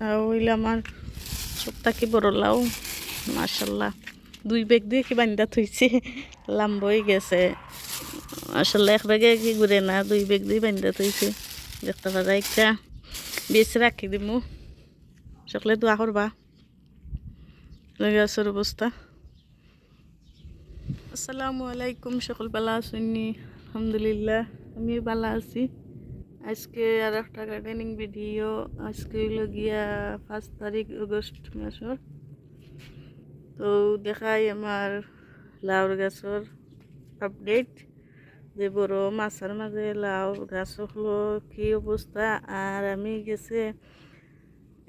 আমার সপ্তাহ কি বড় লাউ? দুই বেগ দিয়ে কি বান্ধা থইছে? লাম্ব হয়ে গেছে। মাসাল্লাহ এক বেগে কি ঘুরে না, দুই বেগ দিয়ে বান্ধা থইছে। দেখতে পারা একটা। বেশ রাখি দিমু। সকলে দোয়া করবা। গাছের অবস্থা। আসসালামু আলাইকুম, সকল বালা আছেননি আলহামদুলিল্লাহ আমি বালা আছি। আজকে আর একটা গার্ডেনিং ভিডিও আজকে হইল গিয়া পাঁচ তারিখ আগস্ট মাসের। তো দেখাই আমার লাউর গাছের আপডেট যে বড় মাছের মাঝে লাউ গাছ হলো কি অবস্থা, আর আমি গেছে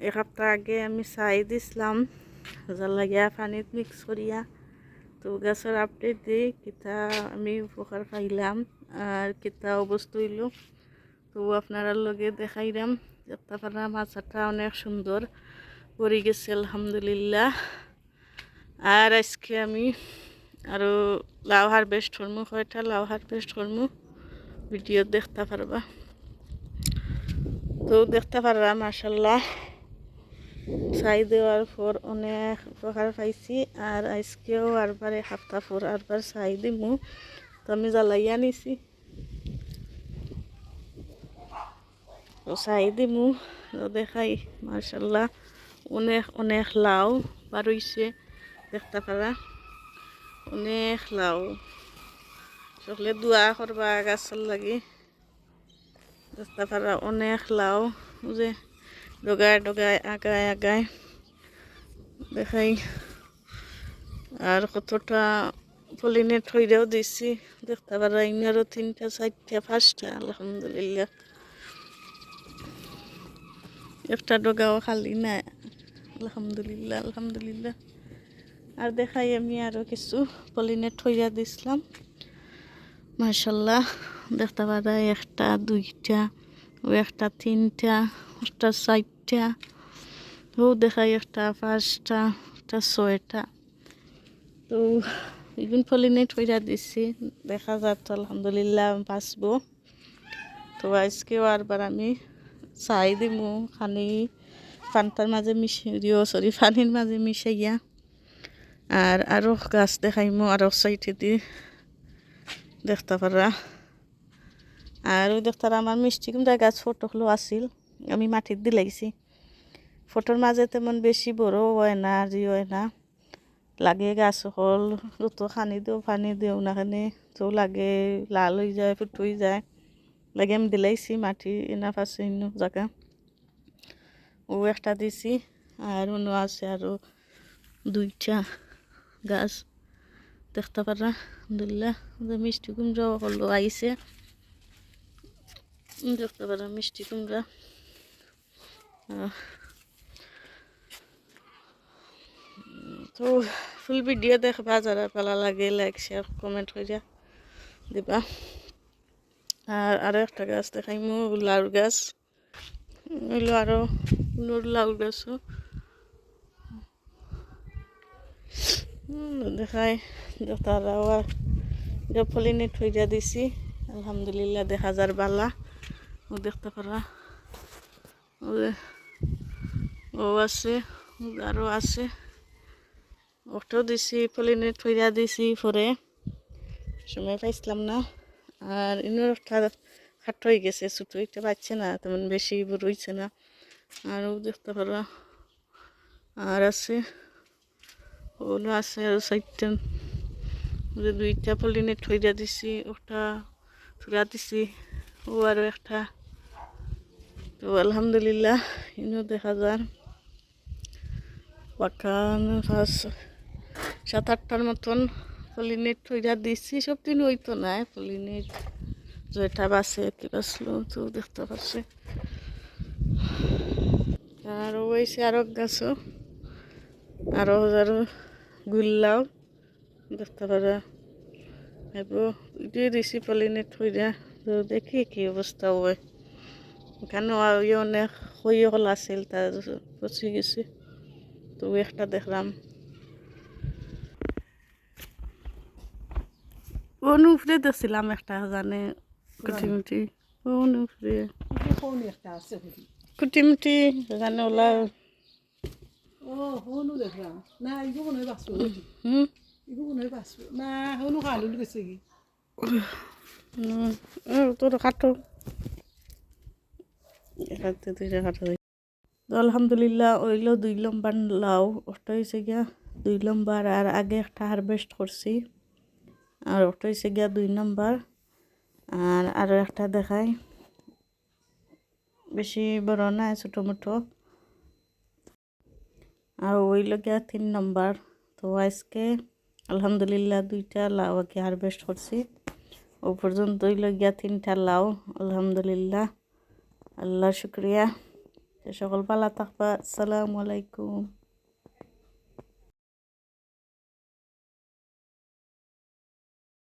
এক সপ্তাহ আগে আমি চাই দিছিলাম জাল লাগিয়া পানিত মিক্স করিয়া। তো গাছের আপডেট দিই কিতা আমি উপকার পাইলাম, আর কিতা অবস্থা হইল। তো আপনারা লগে দেখাইলাম পারা মাছটা অনেক সুন্দর পরি গেছে, আলহামদুলিল্লাহ। আর আজকে আমি আরও লাউ হারভেস্ট করমু, কয়টা লাউ হারভেস্ট করমু ভিডিও দেখতে পারবা। তো দেখতে পারবা মার্শাল্লাহ চাই দেওয়ার পর অনেক উপকার পাইছি, আর আজকেও আরবার এক সপ্তাহ পর আরবার চাই দিমু। তো আমি জ্বালাইয়া নিছি। চাই দিমু। দেখাই মার্শাল্লাহ অনেক অনেক লাউ বারইছে দেখতে পারা অনেক লাউ। সকলে দোয়া করবা গাছের লাগি। দেখতে পারা অনেক লাউ। যে ডগায় ডগায় আগায় আগায় দেখাই। আর কতটা পলিনেট হইলেও দিছি। দেখতে পারা ইনারও তিনটা চারটা পাঁচটা, আলহামদুলিল্লাহ। একটা ডগাও খালি না আলহামদুলিল্লাহ আলহামদুলিল্লাহ। আর দেখাই আমি আরও কিছু পলিনে হইয়া দিছিলাম। মার্শাল্লাহ দেখতে পারা একটা, দুইটা, ও একটা তিনটা, একটা চারটা, ও দেখাই একটা পাঁচটা, একটা ছয়টা। তো এগুন পলিনেট হইয়া দিছি, দেখা যাচ্ছে আলহামদুলিল্লাহ বাঁচবো। তো আজকেও আরবার আমি চাই দিমু খানি পান্তার মাঝে মিশে দিও সরি পানির মাঝে মিশাইয়া আর আরও গাছ দেখাইমু আরও সাইটে দি দেখতে পারা আর ওই দেখতে আমার মিষ্টি কুমড়া গাছ ফটোগুলো আছিল, আমি মাটির দি লাগছি। ফটোর মাঝে তেমন বেশি বড় হয় না আর হয় না। লাগে গাছ হল যত খানি দিও, পানি দিও, না খানি তো লাগে, লাল হয়ে যায় ফুটুই যায়। লাগে আমি দিলাইছি মাটি এনা পাশে ইনো জায়গা ও একটা দিছি আর অন্য আছে আরও দুইটা গাছ দেখতে পারা আলহামদুলিল্লাহ যে মিষ্টি কুমড়া হলো আইছে দেখতে পারা মিষ্টি কুমড়া আহ, তো ফুল ভিডিও দেখবা যারা ভালো লাগে লাইক শেয়ার কমেন্ট করিয়া দিবা আর আরও একটা গাছ দেখাইমু লাউর গাছ। হইল আরও লাউর গাছও। দেখাই তারাও পলিনেট হইয়া দিছি। আলহামদুলিল্লাহ, দেখা যার বালা। ও দেখতে পারা। ও আছে আরও আছে। ওটাও দিছি পলিনেট হইয়া দিছি পরে। সময় পাইছিলাম না। আর ইনোর একটা খাট হয়ে গেছে, ছোটো একটা পাচ্ছে না, তেমন বেশি হইছে না। আর ও দেখতে পারা, আর আছে ওগুলো আছে আর যে দুইটা পলিনেট হইয়া দিছি, ওটা তুলা দিছি, ও আরও একটা। তো আলহামদুলিল্লাহ, ইনো দেখা যার। পাঁচ, সাত, আটটার মতন। পলিনেট হইয়া দিছি, সব দিন হইতো না পলিনেট জয়টা বাসে কি বাসলো, তো দেখতে পাচ্ছে। আর ওইসে আরও গাছও, আরও আরও গুল্লাও, দেখতে পারা। এবার দিয়ে দিছি পলিনেট হইয়া তো দেখি কি অবস্থা হয়। এখানে অনেক হইয়ে হল আছিল, তার পচি গেছে, তো একটা দেখলাম। অনুপরে দেখছিলাম একটা জানে কুটিমুটি। আছে কুটিমুটি জানে ওলা ও হনু দেখলাম না ইগো মনে হয় বাঁচবো হুম? ইগো মনে হয় বাঁচবো না হনু খালু গেছে কি তোর কাটো। এখানে দুইটা কাটো। তো আলহামদুলিল্লাহ ওইলো দুই লম্বার লাউ ওটা হয়েছে গিয়া দুই লম্বার আর আগে একটা হারভেস্ট করছি আর ওটা হয়েছে গিয়া দুই নম্বর। আর আরও একটা দেখাই। বেশি বড় না, ছোটো মোটো। আর ওই গিয়া তিন নম্বর। তো আজকে আলহামদুলিল্লাহ দুইটা লাউ আগে হারভেস্ট করছি। ও পর্যন্ত হইল গিয়া তিনটা লাউ, আলহামদুলিল্লাহ। আল্লাহ শুক্রিয়া। সকল পালা থাকবা। আসসালামু আলাইকুম।